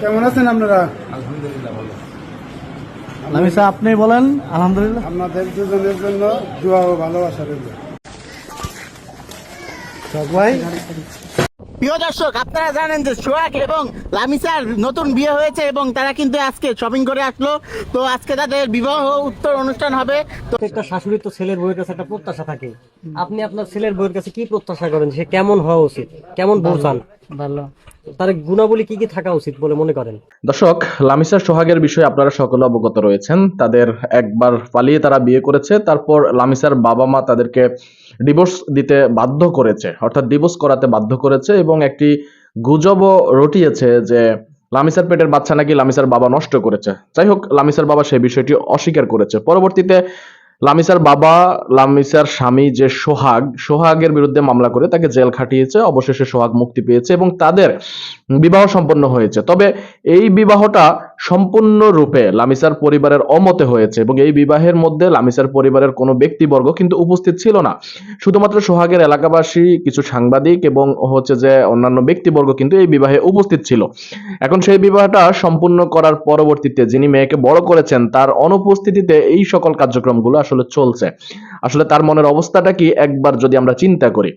কেমন আছেন আপনারা? লামিসা আপনি বলেন আলহামদুলিল্লাহ। আপনাদের দুজনের জন্য দোয়া ও ভালোবাসা রইল। প্রিয় দর্শক আপনারা জানেন যে সোহাগ এবং লামিসার নতুন বিয়ে হয়েছে এবং তারা কিন্তু আজকে শপিং করে আসলো। তো আজকে তাদের বিবাহ উত্তর অনুষ্ঠান হবে। তো প্রত্যেকটা শাশুড়ি তো ছেলের বউয়ের কাছে একটা প্রত্যাশা থাকে। আপনি আপনার ছেলের বউয়ের কাছে কি প্রত্যাশা করেন? সে কেমন হওয়া উচিত? কেমন বউ চান? ভালো। তার গুণাবলী কি কি থাকা উচিত বলে মনে করেন? দর্শক, লামিসা সোহাগের বিষয়ে আপনারা সকলে অবগত রয়েছেন। তাদের একবার পালিয়ে তারা বিয়ে করেছে, তারপর লামিসার বাবা মা তাদেরকে ডিভোর্স দিতে বাধ্য করেছে, অর্থাৎ ডিভোর্স করাতে বাধ্য করেছে এবং একটি গুজবও রটিয়েছে যে লামিসার পেটের বাচ্চা নাকি লামিসার বাবা নষ্ট করেছে। যাই হোক, লামিসার বাবা সেই বিষয়টি অস্বীকার করেছে। পরবর্তীতে লামিসার বাবা, লামিসার স্বামী যে সোহাগ, সোহাগের বিরুদ্ধে মামলা করে তাকে জেল খাটিয়েছে, অবশেষে সোহাগ মুক্তি পেয়েছে এবং তাদের বিবাহ সম্পন্ন হয়েছে। তবে এই বিবাহটা সম্পূর্ণরূপে লামিসার পরিবারের অমতে হয়েছে এবং এই বিবাহের মধ্যে লামিসার পরিবারের কোনো ব্যক্তিবর্গ কিন্তু উপস্থিত ছিল না। শুধুমাত্র সোহাগের এলাকাবাসী, কিছু সাংবাদিক এবং হচ্ছে যে অন্যান্য ব্যক্তিবর্গ কিন্তু এই বিবাহে উপস্থিত ছিল। এখন সেই বিবাহটা সম্পূর্ণ করার পরবর্তীতে যিনি মেয়েকে বড় করেছেন, তার অনুপস্থিতিতে এই সকল কার্যক্রমগুলো আসলে চলছে। আসলে তার মনের অবস্থাটা কি একবার যদি আমরা চিন্তা করি।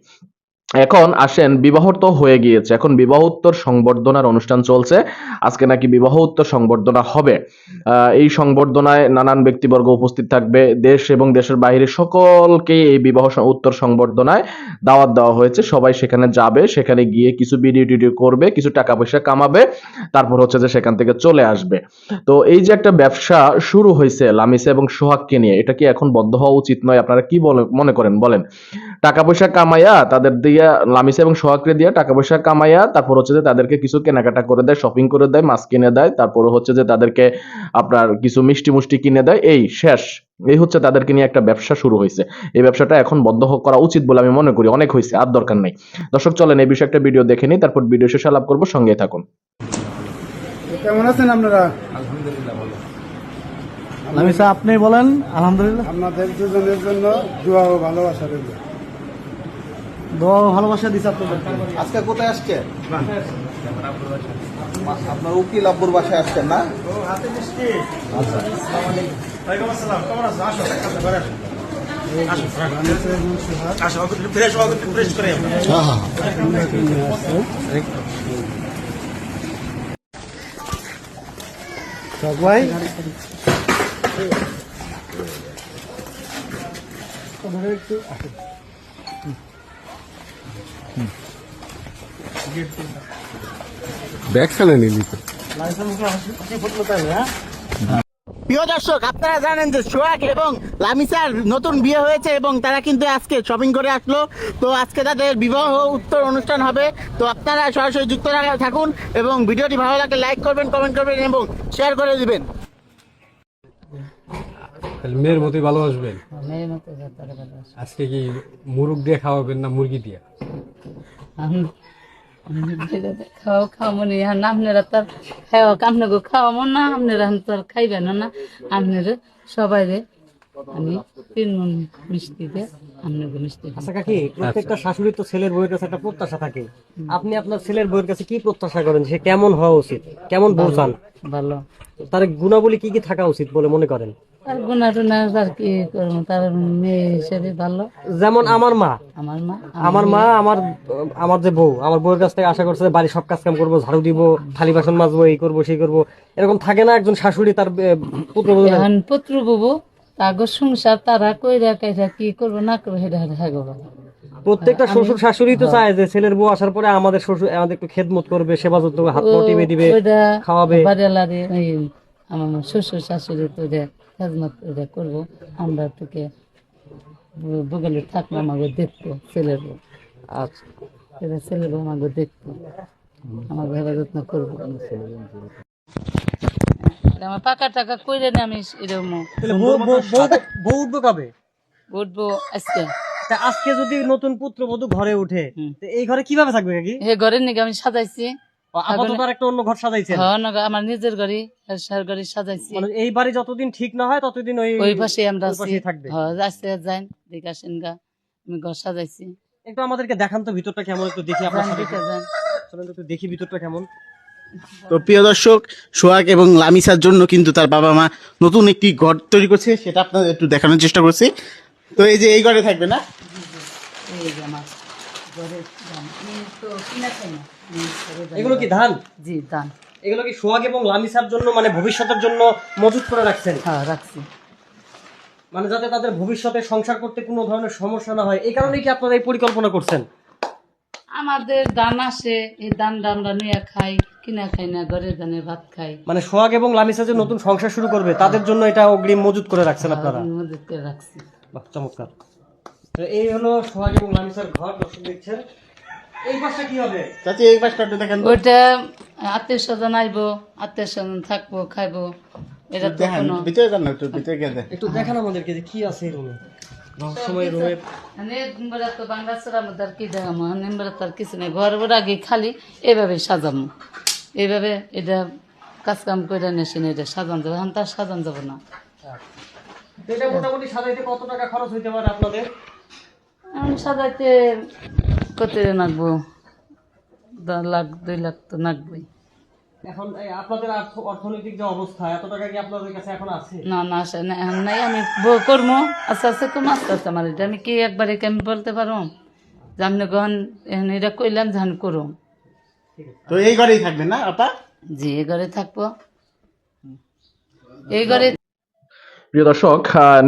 এখন আসেন বিবাহ তো হয়ে গিয়েছে। এখন বিবাহ উত্তর সংবর্ধনার অনুষ্ঠান চলছে। আজকে নাকি বিবাহ উত্তর সংবর্ধনা হবে। এই সংবর্ধনায় নানান ব্যক্তিবর্গ উপস্থিত থাকবে। দেশ এবং দেশের বাইরে সকলকে এই বিবাহ উত্তর সংবর্ধনায় দাওয়াত দেওয়া হয়েছে। সবাই সেখানে যাবে, সেখানে গিয়ে কিছু ভিডিও টিডিও করবে, কিছু টাকা পয়সা কামাবে, তারপর হচ্ছে যে সেখান থেকে চলে আসবে। তো এই যে একটা ব্যবসা শুরু হয়েছে লামিসা এবং সোহাগকে নিয়ে, এটা কি এখন বন্ধ হওয়া উচিত নয়? আপনারা কি বলে- মনে করেন? বলেন। টাকা পয়সা কামাইয়া তাদের দিয়া লামিসা এবং সোহাগকে দিয়া টাকা পয়সা কামাইয়া তারপর হচ্ছে যে তাদেরকে কিছু কেনাকাটা করে দেয় শপিং করে দেয় মাছ কিনে দেয় তারপর হচ্ছে যে তাদেরকে আপনার কিছু মিষ্টি মুষ্টি কিনে দেয়। এই শেষ এই হচ্ছে তাদেরকে নিয়ে একটা ব্যবসা শুরু হয়েছে। এই ব্যবসাটা এখন বন্ধ করা উচিত বলে আমি মনে করি অনেক হয়েছে আর দরকার নেই। দর্শক চলেন এই বিষয়ে একটা ভিডিও দেখে নিই তারপর ভিডিও শেষে আলাপ করব সঙ্গে থাকুন। কেমন আছেন আপনারা? লামিসা আপনি বলেন আলহামদুলিল্লাহ। আপনাদের দুজনের জন্য দোয়া ও ভালোবাসা রইল। দোয়া ভালোবাসা দিচ্ছে আপনাদের। আজকে কোথায় আসছে আপনার উকিল আব্বুর বাসায় আসছেন না? শখ ভাই। প্রিয় দর্শক, আপনারা জানেন যে সোহাগ এবং লামিসার নতুন বিয়ে হয়েছে এবং তারা কিন্তু আজকে শপিং করে আসলো। তো আজকে তাদের বিবাহ উত্তর অনুষ্ঠান হবে। তো আপনারা সরাসরি যুক্ত থাকুন এবং ভিডিওটি ভালো লাগলে লাইক করবেন কমেন্ট করবেন এবং শেয়ার করে দিবেন। তাহলে মেয়ের মতোই ভালোবাসবেন আজকে কি মুরগ দিয়ে খাওয়াবেন না মুরগি দিয়ে? খাও খাওয়াবো নি। এখন আপনারা তো খাওয়া আপনাকে খাওয়াবো না। আপনারা তো খাইবেন না। আপনারা সবাই আমি তিন মন মিষ্টি দিয়ে আপনাকে মিষ্টি আচ্ছা কাকি প্রত্যেকটা শাশুড়ি তো ছেলের বউয়ের কাছে একটা প্রত্যাশা থাকে। আপনি আপনার ছেলের বউয়ের কাছে কি প্রত্যাশা করেন? সে কেমন হওয়া উচিত? কেমন বউ চান? ভালো। তার গুণাবলী কি কি থাকা উচিত বলে মনে করেন? গুণা টুনা কি করব? তার মেয়ে হিসেবে ভালো। যেমন আমার মা। আমার মা আমার মা আমার আমার যে বউ আমার বউয়ের কাছ থেকে আশা করছে সব কাজ কাম করব ঝাড়ু দিব থালি বাসন মাজবো এই করব সেই করব। এরকম থাকে না একজন শাশুড়ি তার পুত্র এখন পুত্র তাগর সংসার তারা কইরা কাইরা কি করব না করব সেটা থাকব প্রত্যেকটা শ্বশুর শাশুড়ি তো চায় যে ছেলের বউ আসার পরে আমাদের শ্বশুর আমাদের একটু খেদমত করবে সেবা যত্ন হাত টিপে দিবে খাওয়াবে। আমার শ্বশুর শাশুড়ি তো যে খেজমত করব আমরা তোকে বগলে আমাকে দেখতো ছেলের বউ। আচ্ছা। এটা ছেলের বউ আমাকে দেখতো করব। আমার পাকা টাকা কইরে নি আমি এরকম। বউ- উঠবো কবে? উঠবো আজকে। তা আজকে যদি নতুন পুত্রবধূ ঘরে উঠে এই ঘরে কীভাবে থাকবে নাকি হে ঘরের নাকি আমি সাজাইছি। আপাতত আর একটা অন্য ঘর সাজাইছেন? হ্যাঁ আমার নিজের গাড়ি সার গাড়ি সাজাইছি। মানে এই বাড়ি যতদিন ঠিক না হয় ততদিন ওই ওই পাশে আমরা আছি। থাকবে। হ্যাঁ আসতে যাই দেখে আসেন গা আমি ঘর সাজাইছি। একটু আমাদেরকে দেখান তো ভিতরটা কেমন একটু দেখি আপনার সাথে। চলেন তো একটু দেখি ভিতরটা কেমন। তো প্রিয় দর্শক সোহাগ এবং লামিসার জন্য কিন্তু তার বাবা মা নতুন একটি ঘর তৈরি করছে সেটা আপনাদের একটু দেখানোর চেষ্টা করছি। তো এই যে এই ঘরে থাকবে না? এই যে আমার। ঘরের দাম আমি তো কিনা খাই না আমি ঘরে দাম- এগুলো কি ধান? জি দান এগুলো কি সোহাগ এবং লামিসার জন্য মানে ভবিষ্যতের জন্য মজুত করে রাখছেন? হ্যাঁ রাখছি। মানে যাতে তাদের ভবিষ্যতে সংসার করতে কোনো ধরনের সমস্যা না হয়। এই কারণেই কি আপনারা এই পরিকল্পনা করছেন? আমাদের দান আসে এই দান আমরা নিয়ে খাই কিনা খাই না ঘরের দানে ভাত খাই। মানে সোহাগ এবং লামিসা যে নতুন সংসার শুরু করবে তাদের জন্য এটা অগ্রিম মজুত করে রাখছেন আপনারা? আমি মজুত করে রাখছি। বাহ, চমৎকার। তো এই হলো সোহাগ এবং ঘর দর্শক দেখছেন। এই পাশটা কি হবে? চাচি এই পাশটা একটু দেখেন। তো। ওইটা আত্মীয় স্বজন আইবো আত্মীয় স্বজন থাকব খাইবো। এটা তো দেখেন কোনো ভিতরে যান না একটু ভিতরে গিয়ে একটু দেখান আমাদেরকে যে কি আছে এই রুমে। রহস্যময় রুমের মানে নিম্বরা তো বাংলা ছাড়া আমাদের আর কি দেখামো? নিম্বরা তো আর কিছু নেই। ঘর আগে খালি এভাবে সাজামো। এইভাবে এটা কাজ কাম করে নেছেন এটা সাজান যাবে এখন তার সাজান যাব না। এটা মোটামুটি সাজাইতে কত টাকা খরচ হইতে পারে আপনাদের? এখন সাজাইতে কত নাকবো লাখ দুই লাখ তো নাকবই এখন আপনাদের অর্থনৈতিক যে অবস্থা এত টাকা কি আপনাদের কাছে এখন আছে? না না এখন নাই আমি করব আস্তে আস্তে কম আস্তে আস্তে আমার এটা আমি কি একবারে কি আমি বলতে পারব? যে আপনি গহন এটা কইলাম আমি করুম তো এই ঘরেই থাকবে না আপা? জি এই ঘরে থাকব। এই ঘরে প্রিয় দর্শক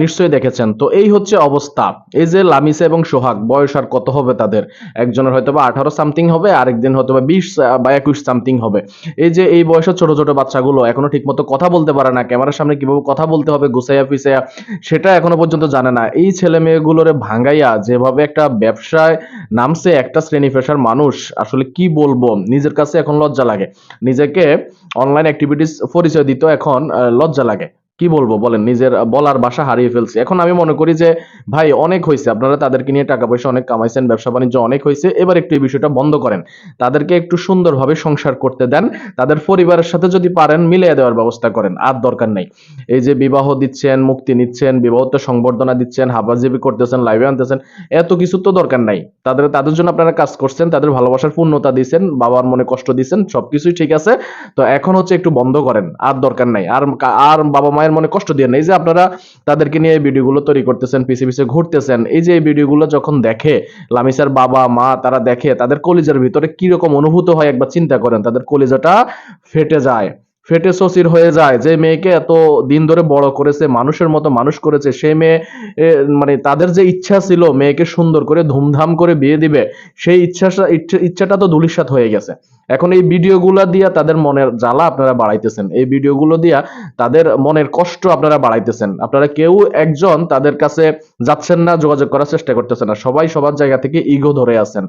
নিশ্চয়ই দেখেছেন। তো এই হচ্ছে অবস্থা। এই যে লামিসা এবং সোহাগ, বয়স আর কত হবে তাদের? একজনের হয়তো বা আঠারো সামথিং হবে আরেকদিন হয়তো বা বিশ বা একুশ সামথিং হবে। এই যে এই বয়সের ছোট ছোট বাচ্চাগুলো এখনও ঠিকমতো কথা বলতে পারে না, ক্যামেরার সামনে কীভাবে কথা বলতে হবে, গুছাইয়া পিছাইয়া সেটা এখনও পর্যন্ত জানে না। এই ছেলে মেয়েগুলোরে ভাঙ্গাইয়া যেভাবে একটা ব্যবসায় নামছে, একটা শ্রেণি পেশার মানুষ, আসলে কি বলব? নিজের কাছে এখন লজ্জা লাগে। নিজেকে অনলাইন অ্যাক্টিভিটিস পরিচয় দিত এখন লজ্জা লাগে। কি বলব? বলেন, নিজের বলার বাসা হারিয়ে ফেলছি। এখন আমি মনে করি যে, ভাই, অনেক হয়েছে। আপনারা তাদেরকে নিয়ে টাকা পয়সা অনেক কামাইছেন, ব্যবসা বাণিজ্য অনেক হয়েছে। এবার একটু এই বিষয়টা বন্ধ করেন। তাদেরকে একটু সুন্দরভাবে সংসার করতে দেন। তাদের পরিবারের সাথে যদি পারেন, মিলিয়ে দেওয়ার ব্যবস্থা করেন। আর দরকার নেই। এই যে বিবাহ দিচ্ছেন, মুক্তি নিচ্ছেন বিবাহতে সংবর্ধনা দিচ্ছেন হাবাজিবি করতেছেন, লাইভে আনতেছেন, এত কিছু তো দরকার নাই। তাদের তাদের জন্য আপনারা কাজ করছেন, তাদের ভালোবাসার পূর্ণতা দিচ্ছেন বাবার মনে কষ্ট দিচ্ছেন সবকিছুই ঠিক আছে। তো এখন হচ্ছে একটু বন্ধ করেন। আর দরকার নাই। আর আর বাবা মায়ের মনে কষ্ট দিয়ে এই যে আপনারা তাদেরকে নিয়ে এই ভিডিওগুলো তৈরি করতেছেন, পিছে পিছে ঘুরতেছেন। এই যে এই ভিডিওগুলো যখন দেখে লামিসার বাবা, মা তারা দেখে তাদের কলিজার ভিতরে কীরকম অনুভূত হয় একবার চিন্তা করেন, তাদের কলিজাটা ফেটে যায়। ফেটে সসির হয়ে যায়। যে মেয়েকে এত দিন ধরে বড় করেছে, মানুষের মতো মানুষ করেছে, সেই মেয়ে মানে তাদের যে ইচ্ছা ছিল মেয়েকে সুন্দর করে ধুমধাম করে বিয়ে দিবে, সেই ইচ্ছা, ইচ্ছাটা তো ধুলিসাৎ হয়ে গেছে। এখন এই ভিডিওগুলো দিয়া তাদের মনের জ্বালা আপনারা বাড়াইতেছেন। এই ভিডিওগুলো দিয়া তাদের মনের কষ্ট আপনারা বাড়াইতেছেন। আপনারা কেউ একজন তাদের কাছে যাচ্ছেন না, যোগাযোগ করার চেষ্টা করতেছেন না। সবাই সবার জায়গা থেকে ইগো ধরে আছেন।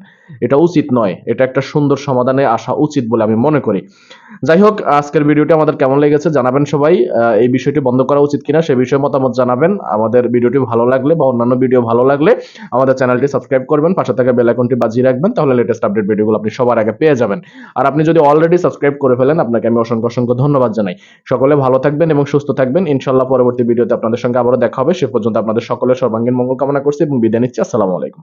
এটা উচিত নয়। এটা একটা সুন্দর সমাধানে আসা উচিত বলে আমি মনে করি। যাই হোক, আজকের ভিডিওটি আমাদের কেমন লেগেছে জানাবেন সবাই। এই বিষয়টি বন্ধ করা উচিত কিনা সে বিষয়ে মতামত জানাবেন। আমাদের ভিডিওটি ভালো লাগলে বা অন্যান্য ভিডিও ভালো লাগলে আমাদের চ্যানেলটি সাবস্ক্রাইব করবেন, পাশে থাকা বেল আইকনটি বাজিয়ে রাখবেন, তাহলে লেটেস্ট আপডেট ভিডিওগুলো আপনি সবার আগে পেয়ে যাবেন। আর আপনি যদি অলরেডি সাবস্ক্রাইব করে ফেলেন, আপনাকে আমি অসংখ্য অসংখ্য ধন্যবাদ জানাই। সকলে ভালো থাকবেন এবং সুস্থ থাকবেন। ইনশাল্লাহ পরবর্তী ভিডিওতে আপনাদের সঙ্গে আবারও দেখা হবে। সে পর্যন্ত আপনাদের সকলের সর্বাঙ্গীন মঙ্গল কামনা করছি এবং বিদায় নিচ্ছি। আসসালামু আলাইকুম।